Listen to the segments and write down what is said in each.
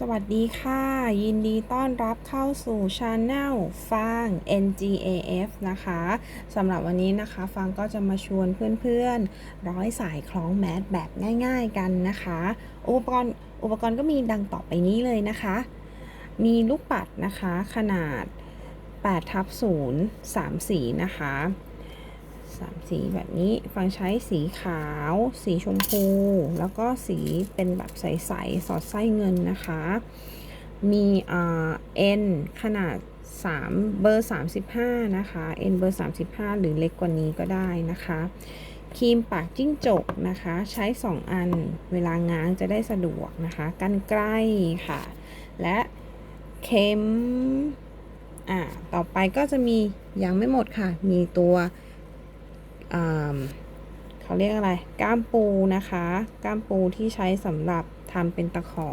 สวัสดีค่ะ ยินดีต้อนรับเข้าสู่ช anel ฟาง NGAF นะคะสำหรับวันนี้นะคะฟางก็จะมาชวนเพื่อนๆ ร้อยสายคล้องแมสแบบง่ายๆกันนะคะ อุปกรณ์อุปกรณ์ก็มีดังต่อไปนี้เลยนะคะ มีลูกปัดนะคะขนาด8ทับ0 3สีนะคะ สามสีแบบนี้ฟังใช้สีขาว สีชมพู แล้วก็สีเป็นแบบใส ๆ สอดไส้เงินนะคะ มีเอ่า N ขนาด 3 เบอร์ 35 นะคะ N เบอร์ 35 หรือเล็กกว่านี้ก็ได้นะคะครีมปากจิ้งจกนะคะ ใช้ 2 อันเวลาง้างจะได้สะดวกนะคะกันไกล้ค่ะ และเข็มอ่าต่อไปก็จะมียังไม่หมดค่ะ มีตัว เขาเรียกอะไร ก้ามปูนะคะ ก้ามปูที่ใช้สำหรับทำเป็นตะขอ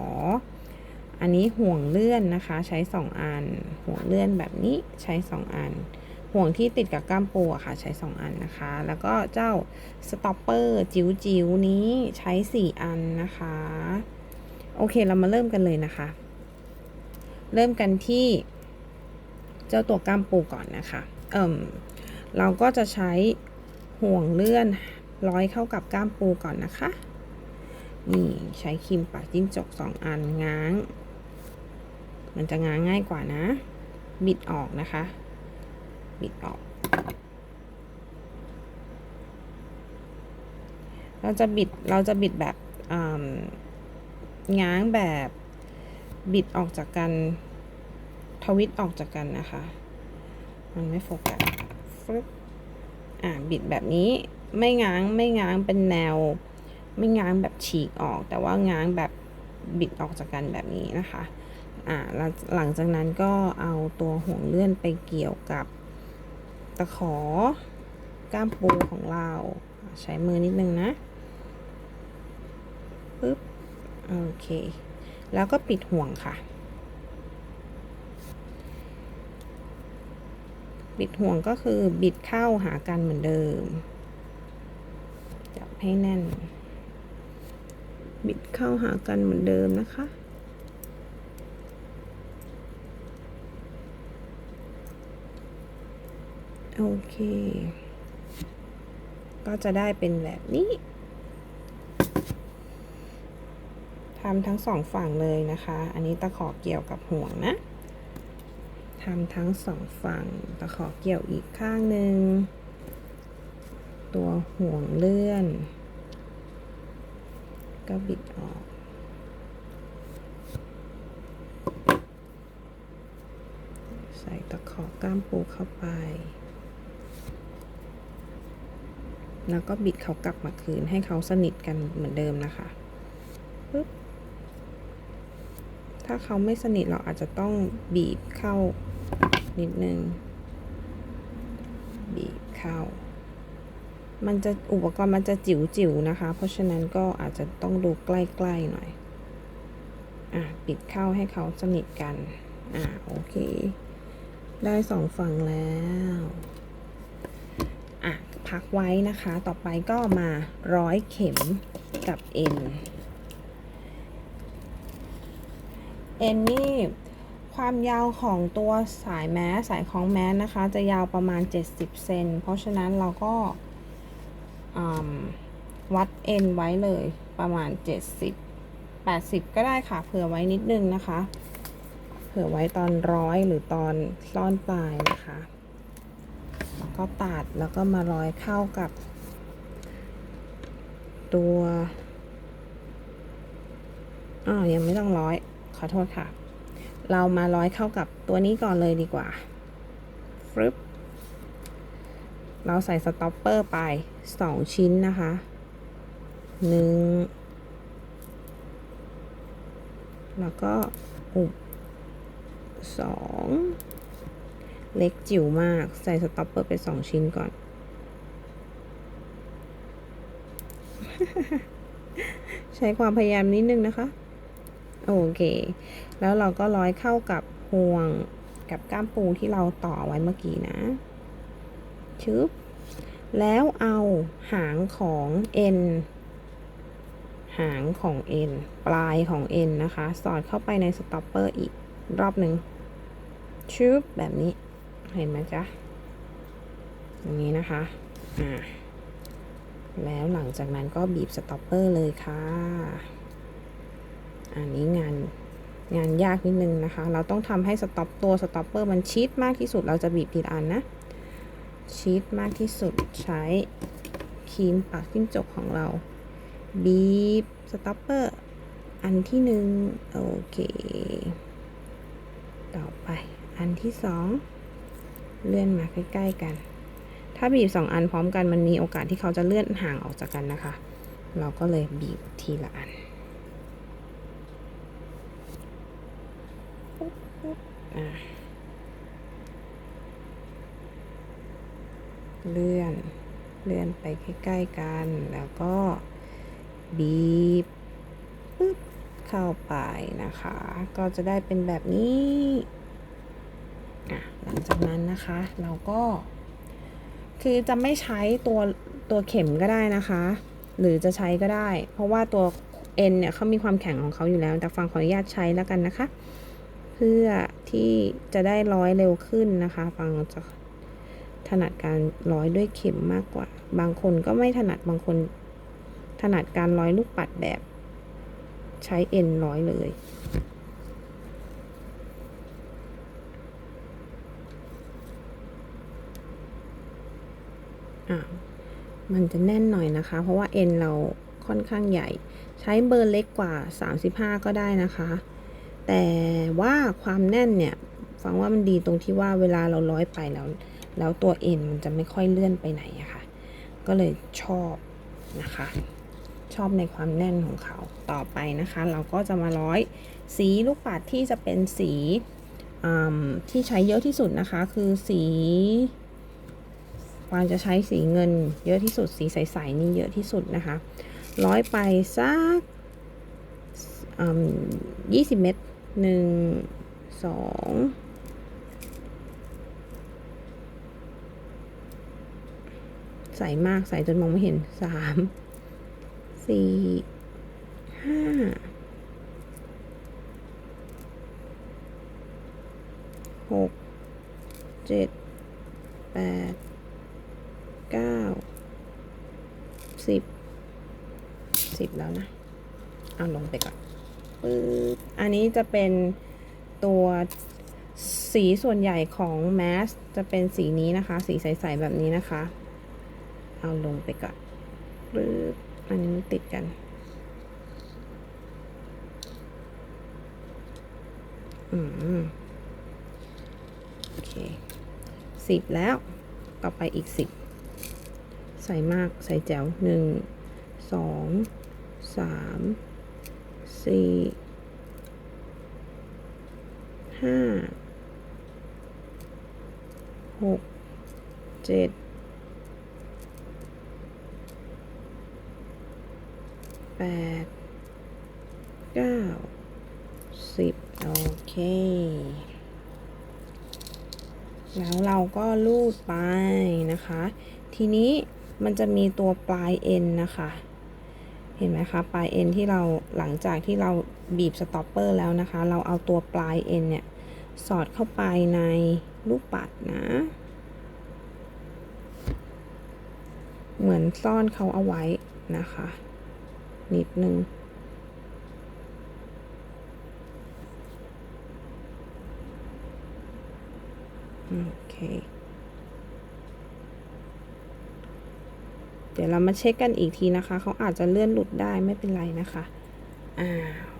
อันนี้ห่วงเลื่อนนะคะ ใช้2อัน ห่วงเลื่อนแบบนี้ใช้2อัน ห่วงที่ติดกับก้ามปูอะค่ะ ใช้2อันนะคะ แล้วก็เจ้าสต็อปเปอร์จิ๋วจิ๋วนี้ใช้4อันนะคะ โอเคเรามาเริ่มกันเลยนะคะ เริ่มกันที่เจ้าตัวก้ามปูก่อนนะคะ เอิ่มเราก็จะใช้ ห่วงเลื่อนร้อยเข้ากับก้ามปูก่อนนะคะ นี่ใช้ครีมปากจิ้งจกสองอันง้าง มันจะง้างง่ายกว่านะ บิดออกนะคะ บิดออก เราจะบิดเราจะบิดแบบง้างแบบบิดออกจากกันทวิตออกจากกันนะคะ มันไม่โฟกัสฟึบ อ่าบิดแบบนี้ไม่ง้างไม่ง้างเป็นแนว ไม่ง้างแบบฉีกออก แต่ว่าง้างแบบบิดออกจากกันแบบนี้นะคะอ่าหลังจากนั้นก็เอาตัวห่วงเลื่อนไปเกี่ยวกับตะขอก้ามปูของเรา ใช้มือนิดนึงนะปึ๊บโอเค แล้วก็ปิดห่วงค่ะ บิดห่วงก็คือบิดเข้าหากันเหมือนเดิม จับให้แน่น บิดเข้าหากันเหมือนเดิมนะคะ โอเค ก็จะได้เป็นแบบนี้ทำทั้งสองฝั่งเลยนะคะ อันนี้ตะขอเกี่ยวกับห่วงนะ ทำทั้งสองฝั่งตะขอเกี่ยวอีกข้างหนึ่ง ตัวห่วงเลื่อน ก็บิดออกใส่ตะขอก้ามปูเข้าไป แล้วก็บิดเขากลับมาคืนให้เขาสนิทกันเหมือนเดิมนะคะปึ๊บถ้าเขาไม่สนิทเราอาจจะต้องบีบเข้า นิดนึง บีบเข้า มันจะอุปกรณ์มันจะจิ๋วจิ๋วนะคะ เพราะฉะนั้นก็อาจจะต้องดูใกล้ๆหน่อย อะ ปิดเข้าให้เขาสนิทกัน อะ โอเค ได้สองฝั่งแล้ว อะ พักไว้นะคะ ต่อไปก็มาร้อยเข็มกับเอ็น เอ็นนี่ ความยาวของตัวสายแมสสายของแมสนะคะ จะยาวประมาณ 70 เซน เพราะฉะนั้นเราก็วัดเอ็นไว้เลยประมาณ 70 80 ก็ได้ค่ะ เผื่อไว้นิดนึงนะคะ เผื่อไว้ตอนร้อยหรือตอนซ่อนปลายนะคะแล้วก็ตัดแล้วก็มาร้อยเข้ากับ ตัวอ๋อยังไม่ต้องร้อย ขอโทษค่ะ เรามาร้อยเข้ากับตัวนี้ก่อนเลยดีกว่าฟึบเราใส่สต็อปเปอร์ไป 2 ชิ้นนะคะหนึ่งแล้วก็อุบสองเล็กจิ๋วมาก ใส่สต็อปเปอร์ไป2ชิ้นก่อน ใช้ความพยายามนิดนึงนะคะ โอเค แล้วเราก็ร้อยเข้ากับห่วงกับก้ามปูที่เราต่อไว้เมื่อกี้นะ ชึบ แล้วเอาหางของเอ็นหางของ N ปลายของ N นะคะ สอดเข้าไปในสต็อปเปอร์อีกรอบหนึ่งชุบแบบนี้ เห็นไหมจ๊ะอย่างนี้นะคะ อ่า แล้วหลังจากนั้นก็บีบสต็อปเปอร์เลยค่ะ อันนี้งานงานยากนิดนึงนะคะ เราต้องทำให้สต็อปตัวสต็อปเปอร์มันชิดมากที่สุด เราจะบีบทีละอันนะ ชิดมากที่สุดใช้ครีมปากจิ้งจกของเรา บีบสต็อปเปอร์อันที่หนึ่งโอเค ต่อไปอันที่สองเลื่อนมาใกล้ๆกัน ถ้าบีบสองอันพร้อมกันมันมีโอกาสที่เขาจะเลื่อนห่างออกจากกันนะคะ เราก็เลยบีบทีละอันอะเลื่อน เลื่อนไปใกล้ๆกัน แล้วก็บีบปึ๊บเข้าไปนะคะ ก็จะได้เป็นแบบนี้หลังจากนั้นนะคะ เราก็ คือจะไม่ใช้ตัวตัวเข็มก็ได้นะคะ หรือจะใช้ก็ได้ เพราะว่าตัวเอ็นเนี่ยเขามีความแข็งของเขาอยู่แล้ว แต่ฟังขออนุญาตใช้แล้วกันนะคะ เพื่อที่จะได้ร้อยเร็วขึ้นนะคะ ฟังจะ ถนัดการร้อยด้วยเข็มมากกว่า บางคนก็ไม่ถนัดบางคน ถนัดการร้อยลูกปัดแบบ ใช้เอ็นร้อยเลยอะมันจะแน่นหน่อยนะคะ เพราะว่าเอ็นเราค่อนข้างใหญ่ ใช้เบอร์เล็กกว่า 35 ก็ได้นะคะ แต่ว่าความแน่นเนี่ยฟังว่ามันดีตรงที่ว่าเวลาเราร้อยไปแล้ว แล้วตัวเอ็นมันจะไม่ค่อยเลื่อนไปไหนอะคะ่ะ ก็เลยชอบนะคะ ชอบในความแน่นของเขาต่อไปนะคะ เราก็จะมาร้อยสีลูกปัดที่จะเป็นสีที่ใช้เยอะที่สุดนะคะ คือสีวางจะใช้สีเงินเยอะที่สุดสีใสๆนี่เยอะที่สุดนะคะ ร้อยไปสักยี่สิบเมตรหนึ่งสอง ใสมากใสจนมองไม่เห็นสามสี่ห้าหกเจ็ดแปดเก้าสิบสิบแล้วนะ เอาลงไปก่อนปึ๊บอันนี้จะเป็นตัวสีส่วนใหญ่ของแมสจะเป็นสีนี้นะคะ สีใส ๆ แบบนี้นะคะ เอาลงไปก่อนปึ๊บอันนี้มันติดกันอืมโอเคสิบแล้ว ต่อไปอีกสิบใส่มากใส่แจ๋วหนึ่งสองสามสี่ห้าหกเจ็ด แปดเก้าสิบโอเค แล้วเราก็ลูดไปนะคะ ทีนี้มันจะมีตัวปลายเอ็นนะคะ เห็นไหมคะ ปลายเอ็นที่เราหลังจากที่เราบีบสต็อปเปอร์แล้วนะคะ เราเอาตัวปลายเอ็นเนี่ย สอดเข้าไปในลูกปัดนะ เหมือนซ่อนเขาเอาไว้นะคะ นิดนึง โอเค เดี๋ยวเรามาเช็คกันอีกทีนะคะ เขาอาจจะเลื่อนหลุดได้ไม่เป็นไรนะคะ อ่า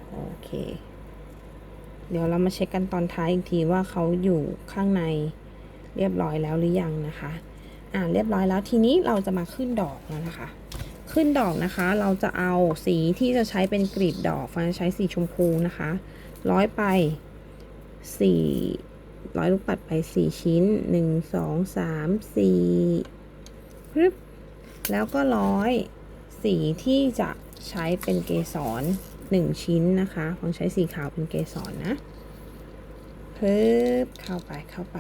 โอเค เดี๋ยวเรามาเช็คกันตอนท้ายอีกทีว่าเขาอยู่ข้างในเรียบร้อยแล้วหรือยังนะคะ อ่า เรียบร้อยแล้วทีนี้เราจะมาขึ้นดอกแล้วนะคะ ขึ้นดอกนะคะ เราจะเอาสีที่จะใช้เป็นกลีบดอกฟันใช้สีชมพูนะคะ ร้อยไปสี่ร้อยลูกปัดไปสี่ชิ้นหนึ่งสองสามสี่ปึ๊บแล้วก็ร้อยสีที่จะใช้เป็นเกสรหนึ่งชิ้นนะคะของใช้สีขาวเป็นเกสรนะเพิ่บเข้าไปเข้าไป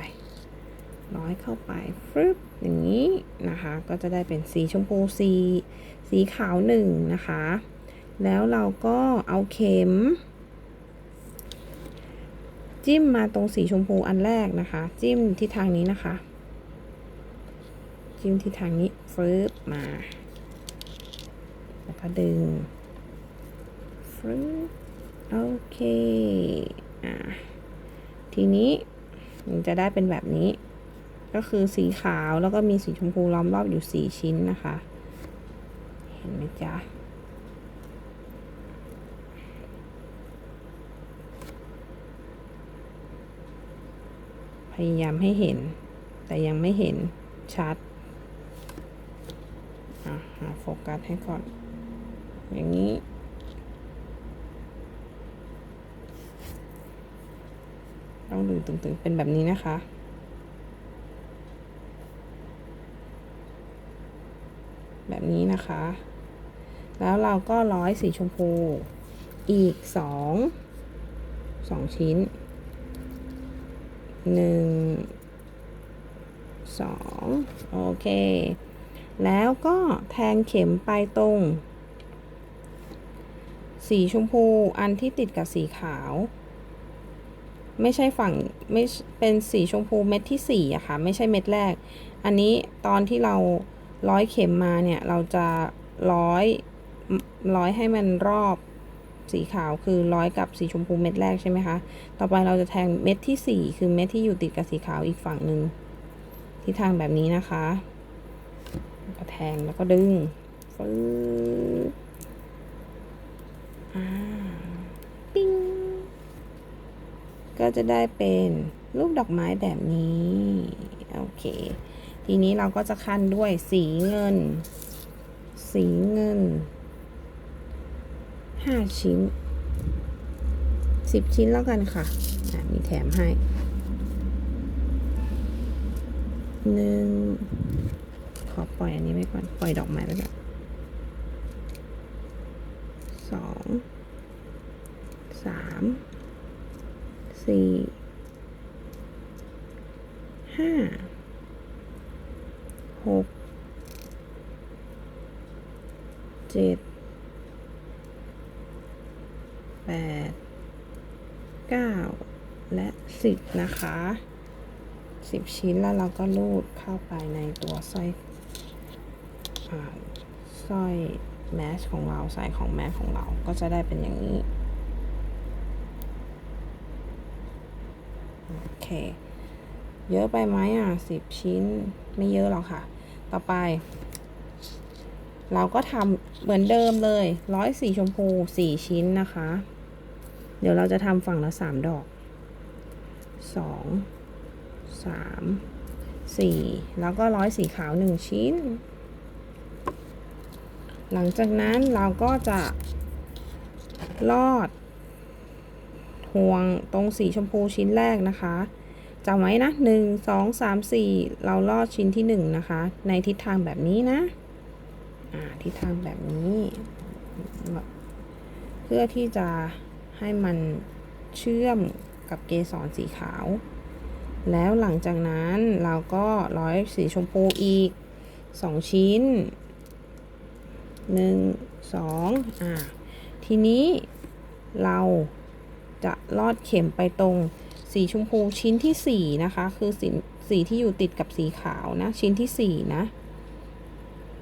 ร้อยเข้าไปฟึบอย่างนี้นะคะ ก็จะได้เป็นสีชมพูสี สีขาวหนึ่งนะคะ แล้วเราก็เอาเข็ม จิ้มมาตรงสีชมพูอันแรกนะคะ จิ้มที่ทางนี้นะคะ จิ้มที่ทางนี้ฟืบมา แล้วก็ดึงฟืบโอเค อ่าทีนี้มันจะได้เป็นแบบนี้ ก็คือสีขาวแล้วก็มีสีชมพูล้อมรอบอยู่สี่ชิ้นนะคะ เห็นไหมจ๊ะพยายามให้เห็น แต่ยังไม่เห็นชัดหาโฟกัสให้ก่อน อย่างนี้ ต้องดูตึงๆ เป็นแบบนี้นะคะ แบบนี้นะคะ แล้วเราก็ร้อยสีชมพู อีกสองสองชิ้นหนึ่งสองโอเค แล้วก็แทงเข็มไปตรง สีชมพูอันที่ติดกับสีขาว ไม่ใช่ฝั่งไม่เป็นสีชมพูเม็ดที่สี่อะค่ะ ไม่ใช่เม็ดแรก อันนี้ตอนที่เรา ร้อยเข็มมาเนี่ยเราจะร้อยร้อยให้มันรอบสีขาวคือร้อยกับสีชมพูเม็ดแรกใช่ไหมคะ ต่อไปเราจะแทงเม็ดที่สี่คือเม็ดที่อยู่ติดกับสีขาวอีกฝั่งหนึ่งที่ทางแบบนี้นะคะแล้วก็แทงแล้วก็ดึงฟืบอ่าปิ้ง ก็จะได้เป็นรูปดอกไม้แบบนี้ โอเค ทีนี้เราก็จะคั้นด้วยสีเงิน สีเงินห้าชิ้นสิบชิ้นแล้วกันค่ะอะมีแถมให้หนึ่งขอปล่อยอันนี้ไว้ก่อน ปล่อยดอกไม้ไว้ก่อนสองสามสี่ห้าหกเจ็ดแป ดเก้าและสิบนะคะสิบชิ้นแล้วเราก็ลูดเข้าไปในตัวสร้อยสร้อยแมสของเราสายของแมสของเราก็จะได้เป็นอย่างนี้ โอเค เยอะไปไหมอะสิบชิ้นไม่เยอะหรอกค่ะ ต่อไป เราก็ทำเหมือนเดิมเลยร้อยสีชมพูสี่ชิ้นนะคะ เดี๋ยวเราจะทำฝั่งละสามดอกสองสามสี่แล้วก็ร้อยสีขาวหนึ่งชิ้น หลังจากนั้นเราก็จะลอดห่วงตรงสีชมพูชิ้นแรกนะคะจำไว้นะหนึ่งสองสามสี่เราลอดชิ้นที่หนึ่งนะคะ ในทิศทางแบบนี้นะ อ่าทิศทางแบบนี้ เพื่อที่จะ ให้มันเชื่อมกับเกสรสีขาว แล้วหลังจากนั้นเราก็ร้อยสีชมพูอีกสองชิ้นหนึ่งสองอ่าทีนี้เราจะลอดเข็มไปตรงสีชมพูชิ้นที่สี่นะคะ คือสีสีที่อยู่ติดกับสีขาวนะ ชิ้นที่สี่นะ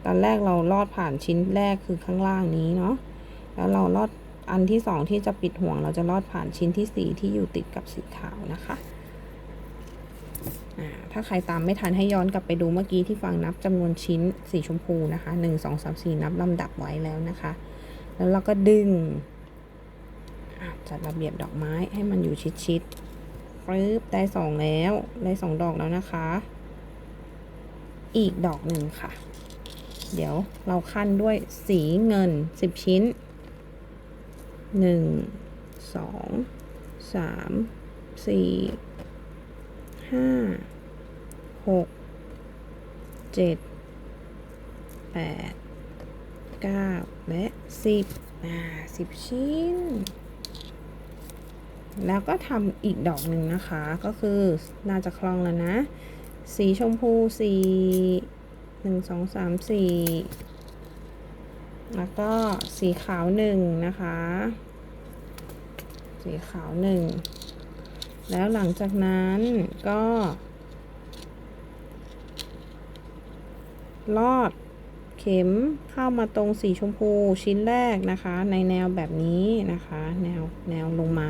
ตอนแรกเราลอดผ่านชิ้นแรกคือข้างล่างนี้เนาะแล้วเราลอด อันที่สองที่จะปิดห่วงเราจะลอดผ่านชิ้นที่สี่ที่อยู่ติดกับสีขาวนะคะถ้าใครตามไม่ทันให้ย้อนกลับไปดูเมื่อกี้ที่ฟังนับจำนวนชิ้นสีชมพูนะคะหนึ่งสองสามสี่นับลำดับไว้แล้วนะคะ แล้วเราก็ดึงจัดระเบียบดอกไม้ให้มันอยู่ชิดๆปึ๊บได้สองแล้วได้สองดอกแล้วนะคะ อีกดอกหนึ่งค่ะ เดี๋ยวเราขั้นด้วยสีเงินสิบชิ้น หนึ่งสองสามสี่ห้าหกเจ็ดแปดเก้าและสิบอ่าสิบชิ้น แล้วก็ทำอีกดอกหนึ่งนะคะ ก็คือน่าจะคล่องแล้วนะ สีชมพูสีหนึ่งสองสามสี่ แล้วก็สีขาวหนึ่งนะคะ สีขาวหนึ่ง แล้วหลังจากนั้นก็ ลอดเข็มเข้ามาตรงสีชมพูชิ้นแรกนะคะ ในแนวแบบนี้นะคะ แนวแนวลงมา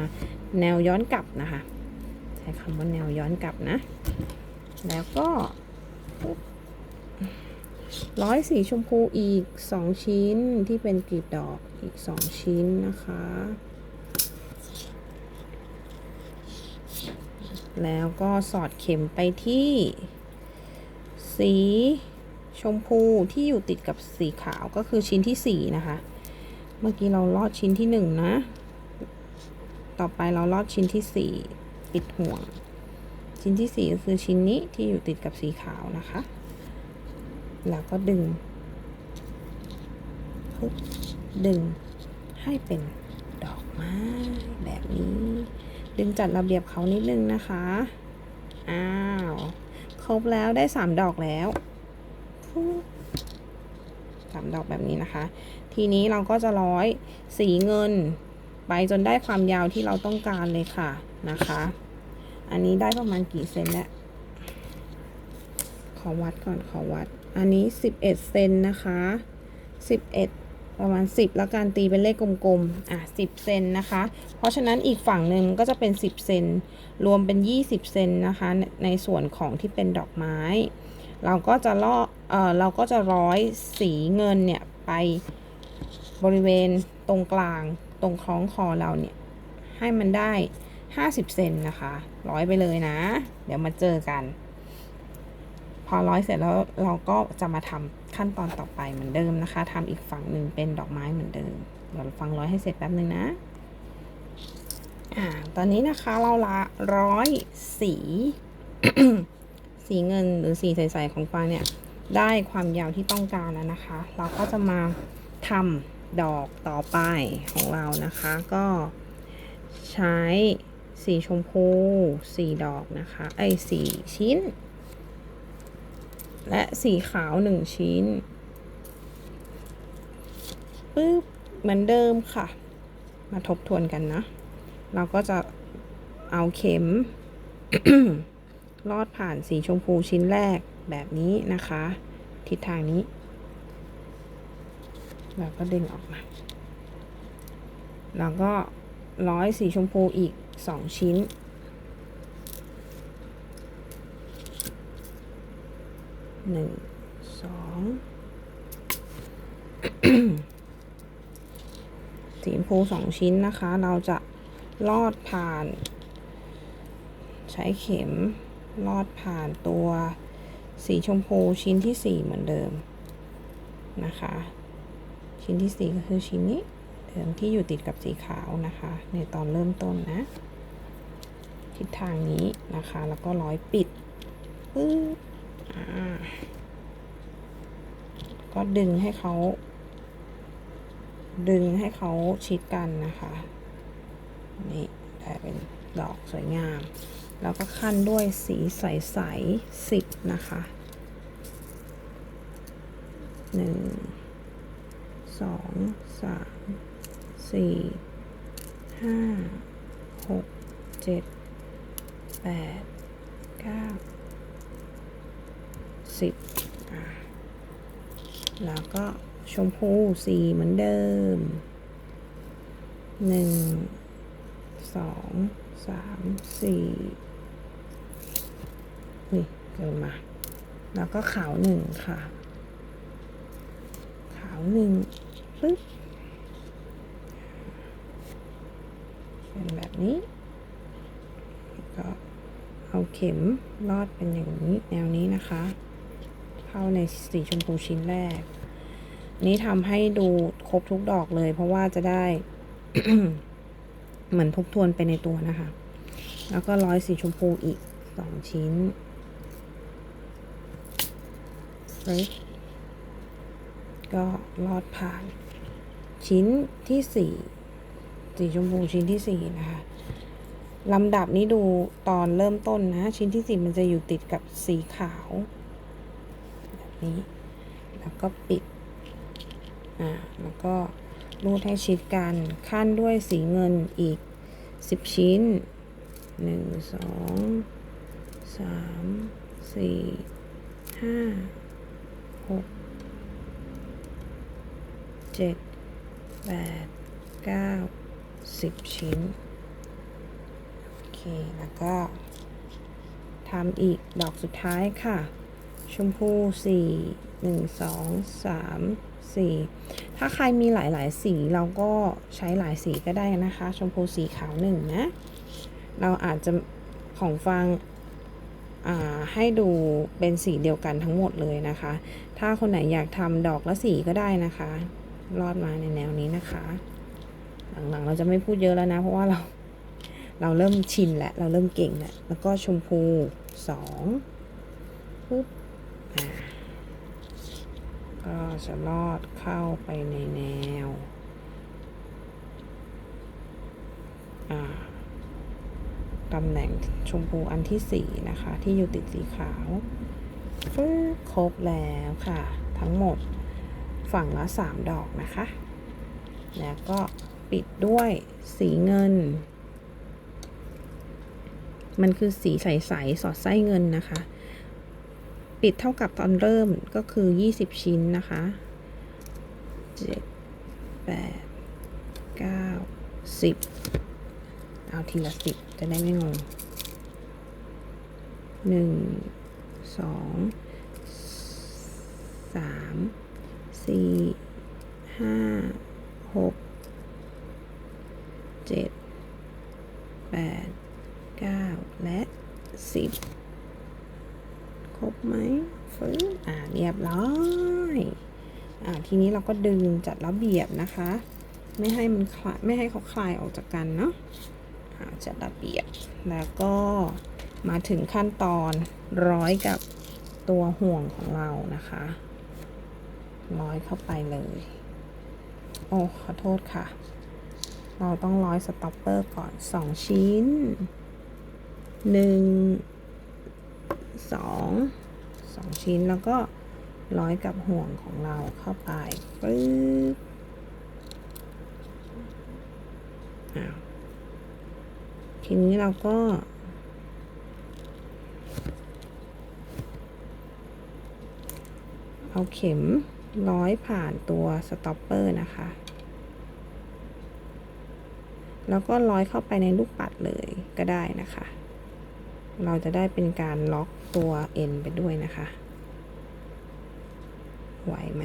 แนวย้อนกลับนะคะ ใช้คำว่าแนวย้อนกลับนะ แล้วก็ปุ๊บ ร้อยสีชมพูอีก 2 ชิ้นที่เป็นกลีบดอกอีก 2 ชิ้นนะคะ แล้วก็สอดเข็มไปที่ สีชมพูที่อยู่ติดกับสีขาวก็คือชิ้นที่ 4 นะคะ เมื่อกี้เราลอดชิ้นที่ 1 นะ ต่อไปเราลอดชิ้นที่ 4 ปิดห่วง ชิ้นที่ 4 ก็คือชิ้นนี้ที่อยู่ติดกับสีขาวนะคะ แล้วก็ดึงดึงให้เป็นดอกไม้แบบนี้ ดึงจัดระเบียบเขานิดนึงนะคะ อ้าว ครบแล้วได้3ดอกแล้วสามดอกแบบนี้นะคะ ทีนี้เราก็จะร้อยสีเงิน ไปจนได้ความยาวที่เราต้องการเลยค่ะนะคะ อันนี้ได้ประมาณกี่เซนแล้ว ขอวัดก่อนขอวัด อันนี้11เซนนะคะ11ประมาณ10แล้วการตีเป็นเลขกลมๆ อะ10เซนนะคะ เพราะฉะนั้นอีกฝั่งหนึ่งก็จะเป็น10เซนรวมเป็น20เซนนะคะ ในส่วนของที่เป็นดอกไม้ เราก็จะล่อเออเราก็จะร้อยสีเงินเนี่ยไปบริเวณตรงกลางตรงคล้องคอเราเนี่ย ให้มันได้ 50 เซนนะคะ ร้อยไปเลยนะ เดี๋ยวมาเจอกัน พอร้อยเสร็จแล้วเราก็จะมาทำขั้นตอนต่อไปเหมือนเดิมนะคะทำอีกฝั่งหนึ่งเป็นดอกไม้เหมือนเดิม เดี๋ยวฟังร้อยให้เสร็จแป๊บนึงนะอ่าตอนนี้นะคะเราละร้อยสี สีเงินหรือสีใสๆของฟางเนี่ย ได้ความยาวที่ต้องการแล้วนะคะ เราก็จะมาทำดอกต่อไปของเรานะคะ ก็ใช้สีชมพูสีดอกนะคะ ไอ้สีชิ้น และสีขาวหนึ่งชิ้นปึ๊บเหมือนเดิมค่ะ มาทบทวนกันนะ เราก็จะเอาเข็ม ลอดผ่านสีชมพูชิ้นแรกแบบนี้นะคะ ทิศทางนี้แล้วก็ดึงออกมา แล้วก็ร้อยสีชมพูอีกสองชิ้น หนึ่งสองสีชมพูสองชิ้นนะคะ เราจะลอดผ่าน ใช้เข็มลอดผ่านตัวสีชมพูชิ้นที่สี่เหมือนเดิมนะคะ ชิ้นที่สี่ก็คือชิ้นนี้เดิมที่อยู่ติดกับสีขาวนะคะ ในตอนเริ่มต้นนะทิศทางนี้นะคะ แล้วก็ร้อยปิดปึ๊บ ก็ดึงให้เขา ดึงให้เขาชิดกันนะคะ นี่ได้เป็นดอกสวยงาม แล้วก็ขั้นด้วยสีใสๆสิบนะคะหนึ่งสองสามสี่ห้าหกเจ็ดแปดเก้า แล้วก็ชมพูสีเหมือนเดิมหนึ่งสองสามสี่นี่เกินมา แล้วก็ขาวหนึ่งค่ะ ขาวหนึ่งปึ๊บเป็นแบบนี้ ก็เอาเข็มลอดเป็นอย่างนี้แนวนี้นะคะ เข้าในสีชมพูชิ้นแรก นี้ทำให้ดูครบทุกดอกเลย เพราะว่าจะได้ เหมือนทบทวนไปในตัวนะคะ แล้วก็ร้อยสีชมพูอีกสองชิ้นเฮ้ยก็ลอดผ่าน ชิ้นที่สี่สีชมพูชิ้นที่สี่นะคะลำดับนี้ดูตอนเริ่มต้นนะ ชิ้นที่สี่มันจะอยู่ติดกับสีขาว นี้ แล้วก็ปิด อ่า แล้วก็รูดให้ชิดกัน ขั้นด้วยสีเงินอีก 10 ชิ้น 1 2 3 4 5 6 7 8 9 10 ชิ้น โอเค แล้วก็ทำอีกดอกสุดท้ายค่ะ ชมพูสี่หนึ่งสองสามสี่ถ้าใครมีหลาย ๆ สีเราก็ใช้หลายสีก็ได้นะคะ ชมพูสีขาวหนึ่งนะ เราอาจจะของฟังอ่าให้ดูเป็นสีเดียวกันทั้งหมดเลยนะคะ ถ้าคนไหนอยากทำดอกละสีก็ได้นะคะ รอดมาในแนวนี้นะคะ หลัง ๆ เราจะไม่พูดเยอะแล้วนะ เพราะว่าเราเราเริ่มชินแล้ว เราเริ่มเก่งแล้ว แล้วก็ชมพูสองปุ๊บ ก็จะลอดเข้าไปในแนว ตำแหน่งชมพูอันที่สี่นะคะ ที่อยู่ติดสีขาวฟึครบแล้วค่ะ ทั้งหมดฝั่งละสามดอกนะคะ แล้วก็ปิดด้วยสีเงิน มันคือสีใส ๆ สอดไส้เงินนะคะ ปิดเท่ากับตอนเริ่มก็คือ 20 ชิ้นนะคะ 7 8 9 10 เอาทีละสิบจะได้ไม่งงหนึ่งสองสามสี่ห้าหกเจ็ดแปดเก้าและสิบ ครบไหมฟื้นอ่าเรียบร้อยอ่าทีนี้เราก็ดึงจัดระเบียบนะคะ ไม่ให้มันคลายไม่ให้เขาคลายออกจากกันเนาะอ่าจัดระเบียบแล้วก็มาถึงขั้นตอนร้อยกับตัวห่วงของเรานะคะร้อยเข้าไปเลย โอ้ขอโทษค่ะ เราต้องร้อยสต็อปเปอร์ก่อน 2 ชิ้น 1 2 2ชิ้นแล้วก็ร้อยกับห่วงของเราเข้าไปปึ๊บทีนี้เราก็ เอาเข็มร้อยผ่านตัวสต็อปเปอร์นะคะ แล้วก็ร้อยเข้าไปในลูกปัดเลยก็ได้นะคะ เราจะได้เป็นการล็อก ตัวเอ็นไปด้วยนะคะ ไหวไหม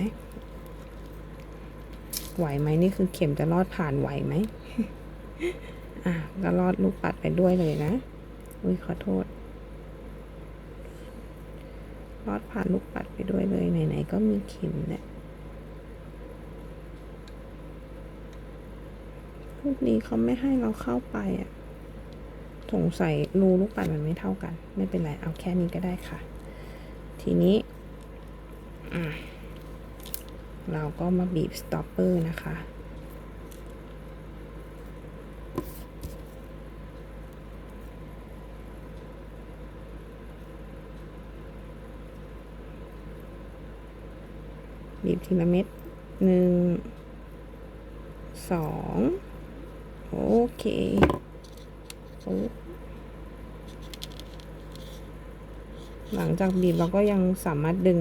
ไหวไหมนี่คือเข็มจะลอดผ่านไหวไหม อะ ก็ลอดลูกปัดไปด้วยเลยนะ อุ้ยขอโทษ ลอดผ่านลูกปัดไปด้วยเลย ไหนๆก็มีเข็มแหละพวกนี้เขาไม่ให้เราเข้าไปอะ สงสัยรูลูกปัดมันไม่เท่ากัน ไม่เป็นไร เอาแค่นี้ก็ได้ค่ะ ทีนี้เราก็มาบีบสต็อปเปอร์นะคะบีบทีละเม็ดหนึ่งสองโอเค ปุ๊บหลังจากบีบเราก็ยังสามารถดึง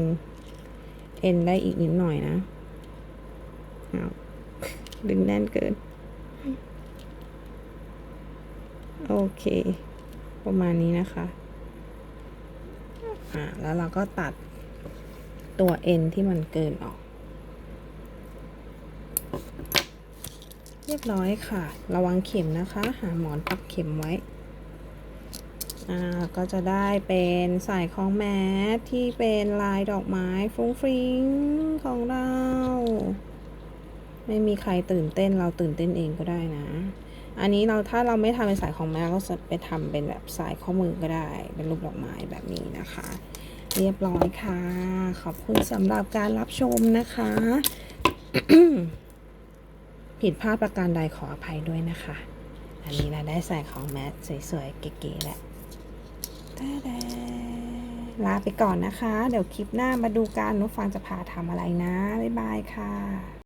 เอ็นได้อีกนิดหน่อยนะเอาดึงแน่นเกิน โอเค ประมาณนี้นะคะอ่าแล้วเราก็ตัดตัวเอ็นที่มันเกินออก เรียบร้อยค่ะ ระวังเข็มนะคะ หาหมอนปักเข็มไว้ อ่า ก็จะได้เป็นสายคล้องแมสที่เป็นลายดอกไม้ฟรุ้งฟริ้งของเรา ไม่มีใครตื่นเต้นเราตื่นเต้นเองก็ได้นะ อันนี้เราถ้าเราไม่ทำเป็นสายของแมสก็จะไปทำเป็นแบบสายข้อมือก็ได้ เป็นรูปดอกไม้แบบนี้นะคะ เรียบร้อยค่ะ ขอบคุณสำหรับการรับชมนะคะ ผิดพลาดประการใดขออภัยด้วยนะคะ อันนี้เราได้ใส่ของแมสสวยๆ เก๋ๆแล้วตาดาลาไปก่อนนะคะ เดี๋ยวคลิปหน้ามาดูกันนุฟังจะพาทำอะไรนะ บ๊ายบายค่ะ